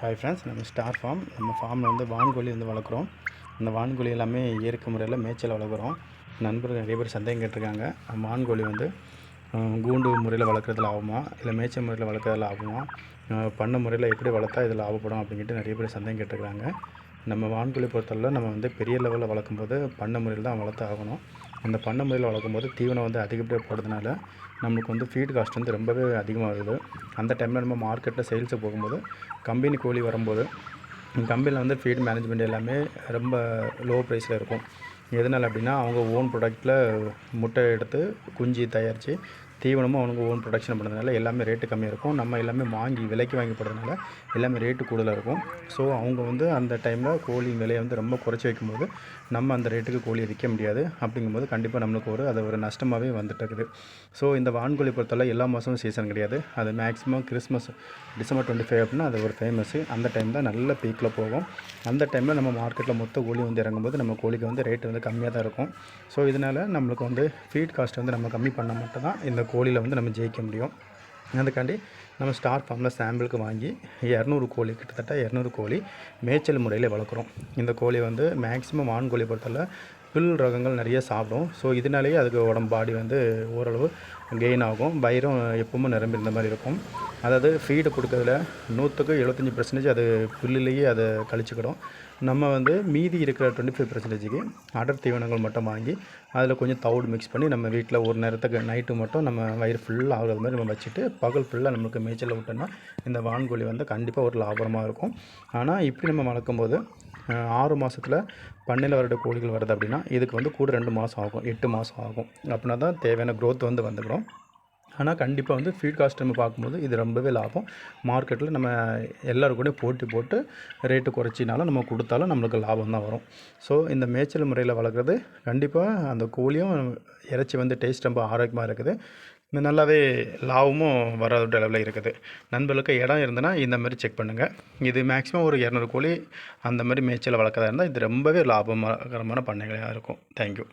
Hi friends நம்ம star farm நம்ம ஃபார்மில் வந்து வான்கோழி வந்து வளர்க்குறோம். அந்த வான்கோழி எல்லாமே இயற்கை முறையில் மேய்ச்சல் வளர்க்குறோம். நண்பர்கள் நிறைய பேர் சந்தேகம் கேட்டிருக்காங்க. வான்கோழி வந்து கூண்டு முறையில் வளர்க்குறதுல ஆகுமா? இல்லை மேய்ச்சல் முறையில் வளர்க்குறதுல ஆகுமா? பண்ண முறையில் எப்படி வளர்த்தா இதில் லாபப்படும் அப்படின்ட்டு நிறைய பேர் சந்தேகம் கேட்டிருக்காங்க. நம்ம வான்கோழி பொறுத்தளவில் நம்ம வந்து பெரிய லெவலில் வளர்க்கும்போது பண்ண முறையில் தான் வளர்த்து ஆகணும். அந்த பண்ணை முறையில் வளர்க்கும்போது தீவனம் வந்து அதிகப்படியாக போடுறதுனால நம்மளுக்கு வந்து ஃபீட் காஸ்ட் வந்து ரொம்பவே அதிகமாக வருது அந்த டைமில் நம்ம மார்க்கெட்டில் சேல்ஸுக்கு போகும்போது கம்பெனி கோழி வரும்போது கம்பெனியில் வந்து ஃபீட் மேனேஜ்மெண்ட் எல்லாமே ரொம்ப லோ ப்ரைஸில் இருக்கும். எதனால் அப்படின்னா அவங்க ஓன் ப்ராடக்ட்டில் முட்டை எடுத்து குஞ்சு தயாரித்து தீவனமும் அவனுக்கு ஓன் ப்ரொடக்ஷன் பண்ணுறதுனால எல்லாமே ரேட்டு கம்மியாக இருக்கும். நம்ம எல்லாமே வாங்கி விலைக்கு வாங்கி போடுறதுனால எல்லாமே ரேட்டு கூடுதலாக இருக்கும். ஸோ அவங்க வந்து அந்த டைமில் கோழி விலையை வந்து ரொம்ப குறைச்சி வைக்கும்போது நம்ம அந்த ரேட்டுக்கு கோழியை விற்க முடியாது. அப்படிங்கும்போது கண்டிப்பாக நம்மளுக்கு ஒரு அது ஒரு நஷ்டமாகவே வந்துட்டு இருக்குது. ஸோ இந்த வான்கோழி பொறுத்தவரை எல்லா மாதமும் சீசன் கிடையாது. அது maximum Christmas December twenty five அப்படின்னா அது ஒரு ஃபேமஸ்ஸு அந்த டைம் தான் நல்ல பீக்கில் போகும். அந்த டைமில் நம்ம மார்க்கெட்டில் மொத்த கோழி வந்து இறங்கும்போது நம்ம கோழிக்கு வந்து ரேட் வந்து கம்மியாக தான் இருக்கும். ஸோ இதனால் நம்மளுக்கு வந்து ஃபீட் காஸ்ட் வந்து நம்ம கம்மி பண்ணால் மட்டும் தான் இந்த கோழியில் வந்து நம்ம ஜெயிக்க முடியும். அதுக்காண்டி நம்ம ஸ்டார் ஃபார்மில் சாம்பிளுக்கு வாங்கி இரநூறு கோழி கிட்டத்தட்ட இரநூறு கோழி மேய்ச்சல் முறையில் வளர்க்குறோம். இந்த கோழி வந்து மேக்ஸிமம் ஆண் கோழி பொறுத்தவரை புல் ரகங்கள் நிறைய சாப்பிடும். ஸோ இதனாலேயே அதுக்கு உடம்பு பாடி வந்து ஓரளவு கெயின் ஆகும். வயிறும் எப்பவுமே நிரம்பி இருந்த மாதிரி இருக்கும். அதாவது ஃபீடு கொடுக்கறதுல நூற்றுக்கு எழுபத்தஞ்சி பர்சன்டேஜ் அது புல்லுலேயே அதை கழிச்சுக்கிடும். நம்ம வந்து மீதி இருக்கிற டுவெண்ட்டி ஃபைவ் பர்சன்டேஜுக்கு அடர் தீவனங்கள் மட்டும் வாங்கி அதில் கொஞ்சம் தவிடு மிக்ஸ் பண்ணி நம்ம வீட்டில் ஒரு நேரத்துக்கு நைட்டு மட்டும் நம்ம வயிறு ஃபுல்லாக ஆகுறது மாதிரி நம்ம வச்சுட்டு பகல் ஃபுல்லாக நம்மளுக்கு மேய்ச்சலில் விட்டோன்னா இந்த வான்கோழி வந்து கண்டிப்பாக ஒரு லாபமாக இருக்கும். ஆனால் இப்படி நம்ம வளர்க்கும்போது ஆறு மாதத்தில் பண்ணையில் வருட கோழிகள் வருது அப்படின்னா இதுக்கு வந்து கூட ரெண்டு மாதம் ஆகும் எட்டு மாதம் ஆகும். அப்படின்னா தான் தேவையான க்ரோத் வந்து வந்துடும் ஆனால் கண்டிப்பாக வந்து ஃபீட் காஸ்ட் நம்ம பார்க்கும்போது இது ரொம்பவே லாபம். மார்க்கெட்டில் நம்ம எல்லோரும் கூட போட்டி போட்டு ரேட்டு குறைச்சினாலும் நம்ம கொடுத்தாலும் நம்மளுக்கு லாபம் தான் வரும். ஸோ இந்த மேய்ச்சல் முறையில் வளர்க்குறது கண்டிப்பாக அந்த கோழியும் இறைச்சி வந்து டேஸ்ட் ரொம்ப ஆரோக்கியமாக இருக்குது. இந்த நல்லாவே லாபமும் வராத அளவில் இருக்குது. நண்பர்களுக்கு இடம் இருந்ததுன்னா இந்த மாதிரி செக் பண்ணுங்கள் இது மேக்ஸிமம் ஒரு இரநூறு கோழி அந்த மாதிரி மேய்ச்சல் வளர்க்குறதா இருந்தால் இது ரொம்பவே லாபகரமான பண்ணைகளாக இருக்கும். தேங்க்யூ